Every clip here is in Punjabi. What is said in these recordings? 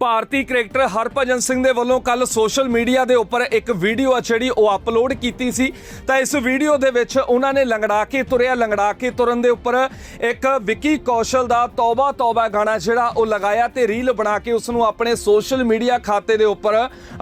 ਭਾਰਤੀ ਕ੍ਰਿਕਟਰ ਹਰਭਜਨ ਸਿੰਘ ਦੇ ਵੱਲੋਂ ਕੱਲ ਸੋਸ਼ਲ ਮੀਡੀਆ ਦੇ ਉੱਪਰ ਇੱਕ ਵੀਡੀਓ ਆ ਜਿਹੜੀ ਉਹ ਅਪਲੋਡ ਕੀਤੀ ਸੀ। ਤਾਂ ਇਸ ਵੀਡੀਓ ਦੇ ਵਿੱਚ ਉਹਨਾਂ ਨੇ ਲੰਗੜਾ ਕੇ ਤੁਰਿਆ ਲੰਗੜਾ ਕੇ ਤੁਰਨ ਦੇ ਉੱਪਰ ਇੱਕ ਵਿੱਕੀ ਕੌਸ਼ਲ ਦਾ ਤੌਬਾ ਤੌਬਾ ਗਾਣਾ ਜਿਹੜਾ ਉਹ ਲਗਾਇਆ ਤੇ ਰੀਲ ਬਣਾ ਕੇ ਉਸ ਨੂੰ ਆਪਣੇ ਸੋਸ਼ਲ ਮੀਡੀਆ ਖਾਤੇ ਦੇ ਉੱਪਰ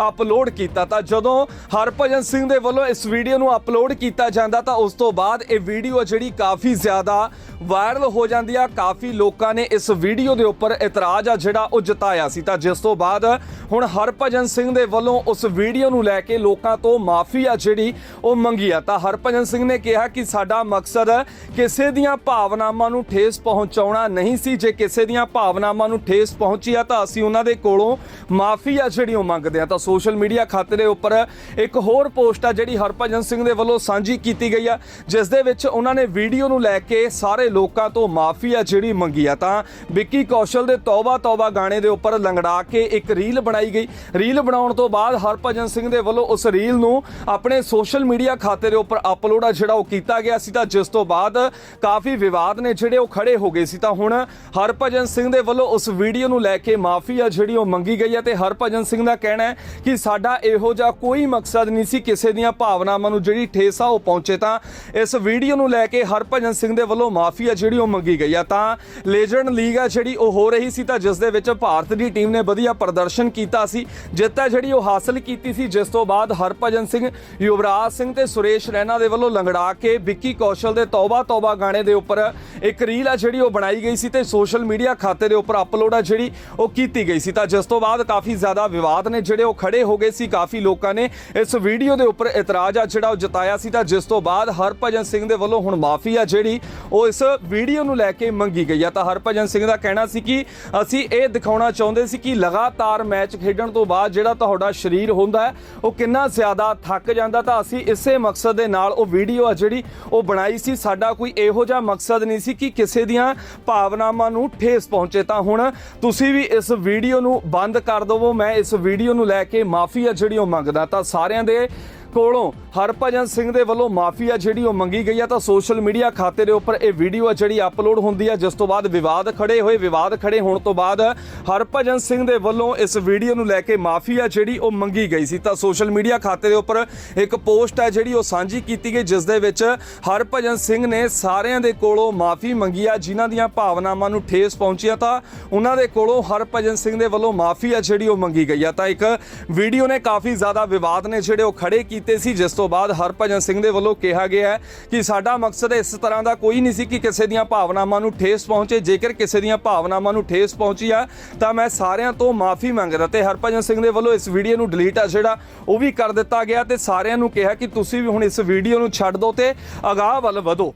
ਅਪਲੋਡ ਕੀਤਾ। ਤਾਂ ਜਦੋਂ ਹਰਭਜਨ ਸਿੰਘ ਦੇ ਵੱਲੋਂ ਇਸ ਵੀਡੀਓ ਨੂੰ ਅਪਲੋਡ ਕੀਤਾ ਜਾਂਦਾ ਤਾਂ ਉਸ ਤੋਂ ਬਾਅਦ ਇਹ ਵੀਡੀਓ ਜਿਹੜੀ ਕਾਫੀ ਜ਼ਿਆਦਾ ਵਾਇਰਲ ਹੋ ਜਾਂਦੀ ਆ। ਕਾਫੀ ਲੋਕਾਂ ਨੇ ਇਸ ਵੀਡੀਓ ਦੇ ਉੱਪਰ ਇਤਰਾਜ਼ ਆ ਜਿਹੜਾ ਉਹ ਜਤਾਇਆ ਸੀ। ਤਾਂ ਜਿਸ ਤੋਂ ਬਾਅਦ ਹੁਣ ਹਰਭਜਨ ਸਿੰਘ ਦੇ ਵੱਲੋਂ ਉਸ ਵੀਡੀਓ ਨੂੰ ਲੈ ਕੇ ਲੋਕਾਂ ਤੋਂ ਮਾਫੀ ਆ ਜਿਹੜੀ ਉਹ ਮੰਗੀ ਆ। ਤਾਂ ਹਰਭਜਨ ਸਿੰਘ ਨੇ ਕਿਹਾ ਕਿ ਸਾਡਾ ਮਕਸਦ ਕਿਸੇ ਦੀਆਂ ਭਾਵਨਾਵਾਂ ਨੂੰ ਠੇਸ ਪਹੁੰਚਾਉਣਾ ਨਹੀਂ ਸੀ। ਜੇ ਕਿਸੇ ਦੀਆਂ ਭਾਵਨਾਵਾਂ ਨੂੰ ਠੇਸ ਪਹੁੰਚੀ ਆ ਤਾਂ ਅਸੀਂ ਉਹਨਾਂ ਦੇ ਕੋਲੋਂ ਮਾਫੀ ਆ ਜਿਹੜੀ ਉਹ ਮੰਗਦੇ ਆ। ਤਾਂ ਸੋਸ਼ਲ ਮੀਡੀਆ ਖਾਤੇ ਦੇ ਉੱਪਰ ਇੱਕ ਹੋਰ ਪੋਸਟ ਆ ਜਿਹੜੀ ਹਰਭਜਨ ਸਿੰਘ ਦੇ ਵੱਲੋਂ ਸਾਂਝੀ ਕੀਤੀ ਗਈ ਆ। ਜਿਸ ਦੇ ਵਿੱਚ ਉਹਨਾਂ ਨੇ ਵੀਡੀਓ ਨੂੰ ਲੈ ਕੇ ਸਾਰੇ ਲੋਕਾਂ ਤੋਂ ਮਾਫੀ ਆ ਜਿਹੜੀ ਮੰਗੀ ਆ। ਤਾਂ ਵਿੱਕੀ ਕੌਸ਼ਲ ਦੇ ਤੌਬਾ ਤੌਬਾ ਗਾਣੇ ਦੇ ਉੱਪਰ ਲੰਗੜਾ ਕੇ ਇੱਕ ਰੀਲ ਬਣਾਈ ਗਈ। ਰੀਲ ਬਣਾਉਣ ਤੋਂ ਬਾਅਦ ਹਰਭਜਨ ਸਿੰਘ ਦੇ ਵੱਲੋਂ ਉਸ ਰੀਲ ਨੂੰ ਆਪਣੇ ਸੋਸ਼ਲ ਮੀਡੀਆ ਖਾਤੇ ਦੇ ਉੱਪਰ ਅਪਲੋਡ ਆ, ਜਿਹੜਾ ਉਹ ਕੀਤਾ ਗਿਆ ਸੀ ਤਾਂ ਜਿਸ ਤੋਂ ਬਾਅਦ ਕਾਫੀ ਵਿਵਾਦ ਨੇ ਜਿਹੜੇ ਉਹ ਖੜੇ ਹੋ ਗਏ ਸੀ। ਤਾਂ ਹੁਣ ਹਰਭਜਨ ਸਿੰਘ ਦੇ ਵੱਲੋਂ ਉਸ ਵੀਡੀਓ ਨੂੰ ਲੈ ਕੇ ਮਾਫੀ ਆ ਜਿਹੜੀ ਉਹ ਮੰਗੀ ਗਈ ਹੈ ਤੇ ਹਰਭਜਨ ਸਿੰਘ ਦਾ ਕਹਿਣਾ ਹੈ ਕਿ ਸਾਡਾ ਇਹੋ ਜਿਹਾ ਕੋਈ ਮਕਸਦ ਨਹੀਂ ਸੀ ਕਿਸੇ ਦੀਆਂ ਭਾਵਨਾਵਾਂ ਨੂੰ ਜਿਹੜੀ ਠੇਸ ਆ, ਉਹ ਪਹੁੰਚੇ ਤਾਂ ਇਸ ਵੀਡੀਓ ਨੂੰ ਲੈ ਕੇ ਹਰਭਜਨ ਸਿੰਘ ਦੇ ਵੱਲੋਂ ਮਾਫੀ ਆ ਜਿਹੜੀ ਉਹ ਮੰਗੀ ਗਈ ਆ। ਤਾਂ ਲੈਜੈਂਡ ਲੀਗ ਆ ਜਿਹੜੀ ਉਹ ਹੋ ਰਹੀ ਸੀ ਤਾਂ ਜਿਸ ਦੇ ਵਿੱਚ ਭਾਰਤ ਦੀ ਟੀਮ ਨੇ ਵਧੀਆ ਪ੍ਰਦਰਸ਼ਨ ਕੀਤਾ ਸੀ। ਜਿੱਤ ਹੈ ਜਿਹੜੀ ਉਹ ਹਾਸਲ ਕੀਤੀ ਸੀ। ਜਿਸ ਤੋਂ ਬਾਅਦ ਹਰਭਜਨ ਸਿੰਘ, ਯੁਵਰਾਜ ਸਿੰਘ ਤੇ ਸੁਰੇਸ਼ ਰੈਨਾ ਦੇ ਵੱਲੋਂ ਲੰਗੜਾ ਕੇ ਵਿੱਕੀ ਕੌਸ਼ਲ ਦੇ ਤੌਬਾ ਤੌਬਾ ਗਾਣੇ ਦੇ ਉੱਪਰ ਇੱਕ ਰੀਲ ਆ ਜਿਹੜੀ ਉਹ ਬਣਾਈ ਗਈ ਸੀ ਤੇ ਸੋਸ਼ਲ ਮੀਡੀਆ ਖਾਤੇ ਦੇ ਉੱਪਰ ਅਪਲੋਡ ਆ ਜਿਹੜੀ ਉਹ ਕੀਤੀ ਗਈ ਸੀ। ਤਾਂ ਜਿਸ ਤੋਂ ਬਾਅਦ ਕਾਫੀ ਜ਼ਿਆਦਾ ਵਿਵਾਦ ਨੇ ਜਿਹੜੇ ਉਹ ਖੜੇ ਹੋ ਗਏ ਸੀ। ਕਾਫੀ ਲੋਕਾਂ ਨੇ ਇਸ ਵੀਡੀਓ ਦੇ ਉੱਪਰ ਇਤਰਾਜ਼ ਆ ਜਿਹੜਾ ਉਹ ਜਤਾਇਆ ਸੀ। ਤਾਂ ਜਿਸ ਤੋਂ ਬਾਅਦ ਹਰਭਜਨ ਸਿੰਘ ਦੇ ਵੱਲੋਂ ਹੁਣ ਮਾਫੀ ਆ ਜਿਹੜੀ ਉਹ ਇਸ ਵੀਡੀਓ ਨੂੰ ਲੈ ਕੇ ਮੰਗੀ ਗਈ ਆ। ਤਾਂ ਹਰਭਜਨ ਸਿੰਘ ਦਾ ਕਹਿਣਾ ਸੀ ਕਿ ਅਸੀਂ ਇਹ ਦਿਖਾਉਣਾ ਚਾਹੁੰਦੇ ਸੀ ਕਿ ਲਗਾਤਾਰ ਮੈਚ ਖੇਡਣ ਤੋਂ ਬਾਅਦ ਜਿਹੜਾ ਤੁਹਾਡਾ ਸਰੀਰ ਹੁੰਦਾ ਉਹ ਕਿੰਨਾ ਜ਼ਿਆਦਾ ਥੱਕ ਜਾਂਦਾ ਤਾਂ ਅਸੀਂ ਇਸੇ ਮਕਸਦ ਦੇ ਨਾਲ ਉਹ ਵੀਡੀਓ ਆ ਜਿਹੜੀ ਉਹ ਬਣਾਈ ਸੀ। ਸਾਡਾ ਕੋਈ ਇਹੋ ਜਿਹਾ ਮਕਸਦ ਨਹੀਂ ਸੀ ਕਿ ਕਿਸੇ ਦੀਆਂ ਭਾਵਨਾਵਾਂ ਨੂੰ ਠੇਸ ਪਹੁੰਚੇ। ਤਾਂ ਹੁਣ ਤੁਸੀਂ ਵੀ ਇਸ ਵੀਡੀਓ ਨੂੰ ਬੰਦ ਕਰ ਦਿਵੋ। ਮੈਂ ਇਸ ਵੀਡੀਓ ਨੂੰ ਲੈ ਕੇ ਮਾਫੀ ਆ ਜਿਹੜੀ ਉਹ ਮੰਗਦਾ। ਤਾਂ ਸਾਰਿਆਂ ਦੇ ਕੋਲੋਂ ਹਰਭਜਨ ਸਿੰਘ ਦੇ ਵੱਲੋਂ ਮਾਫੀ ਆ ਜਿਹੜੀ ਉਹ ਮੰਗੀ ਗਈ ਆ ਤਾਂ ਸੋਸ਼ਲ ਮੀਡੀਆ ਖਾਤੇ ਦੇ ਉੱਪਰ ਇਹ ਵੀਡੀਓ ਆ ਜਿਹੜੀ ਅਪਲੋਡ ਹੁੰਦੀ ਆ, ਜਿਸ ਤੋਂ ਬਾਅਦ ਵਿਵਾਦ ਖੜੇ ਹੋਏ, ਵਿਵਾਦ ਖੜੇ ਹੋਣ ਤੋਂ ਬਾਅਦ ਹਰਭਜਨ ਸਿੰਘ ਦੇ ਵੱਲੋਂ ਇਸ ਵੀਡੀਓ ਨੂੰ ਲੈ ਕੇ ਮਾਫੀ ਆ ਜਿਹੜੀ ਉਹ ਮੰਗੀ ਗਈ ਸੀ। ਤਾਂ ਸੋਸ਼ਲ ਮੀਡੀਆ ਖਾਤੇ ਦੇ ਉੱਪਰ ਇੱਕ ਪੋਸਟ ਹੈ ਜਿਹੜੀ ਉਹ ਸਾਂਝੀ ਕੀਤੀ ਗਈ, ਜਿਸ ਦੇ ਵਿੱਚ ਹਰਭਜਨ ਸਿੰਘ ਨੇ ਸਾਰਿਆਂ ਦੇ ਕੋਲੋਂ ਮਾਫੀ ਮੰਗੀ ਆ, ਜਿਨ੍ਹਾਂ ਦੀਆਂ ਭਾਵਨਾਵਾਂ ਨੂੰ ਠੇਸ ਪਹੁੰਚੀਆਂ ਤਾਂ ਉਹਨਾਂ ਦੇ ਕੋਲੋਂ ਹਰਭਜਨ ਸਿੰਘ ਦੇ ਵੱਲੋਂ ਮਾਫੀ ਆ ਜਿਹੜੀ ਉਹ ਮੰਗੀ ਗਈ ਆ। ਤਾਂ ਇੱਕ ਵੀਡੀਓ ਨੇ ਕਾਫੀ ਜ਼ਿਆਦਾ ਵਿਵਾਦ ਨੇ ਜਿਹੜੇ ਉਹ ਖੜੇ ਕੀਤੇ ਸੀ, ਜਿਸ ਤੋਂ ਬਾਅਦ ਹਰਭਜਨ ਸਿੰਘ ਦੇ ਵੱਲੋਂ ਕਿਹਾ ਗਿਆ ਹੈ ਕਿ ਸਾਡਾ ਮਕਸਦ ਇਸ ਤਰ੍ਹਾਂ ਦਾ ਕੋਈ ਨਹੀਂ ਸੀ ਕਿ ਕਿਸੇ ਦੀਆਂ ਭਾਵਨਾਵਾਂ ਨੂੰ ਠੇਸ ਪਹੁੰਚੇ। ਜੇਕਰ ਕਿਸੇ ਦੀਆਂ ਭਾਵਨਾਵਾਂ ਨੂੰ ਠੇਸ ਪਹੁੰਚੀ ਆ, ਤਾਂ ਮੈਂ ਸਾਰਿਆਂ ਤੋਂ ਮਾਫੀ ਮੰਗਦਾ ਤੇ ਹਰਭਜਨ ਸਿੰਘ ਦੇ ਵੱਲੋਂ ਇਸ ਵੀਡੀਓ ਨੂੰ ਡਿਲੀਟ ਆ ਜਿਹੜਾ ਉਹ ਵੀ ਕਰ ਦਿੱਤਾ ਗਿਆ ਤੇ ਸਾਰਿਆਂ ਨੂੰ ਕਿਹਾ ਕਿ ਤੁਸੀਂ ਵੀ ਹੁਣ ਇਸ ਵੀਡੀਓ ਨੂੰ ਛੱਡ ਦਿਓ ਤੇ ਅਗਾਹ ਵੱਲ ਵਧੋ।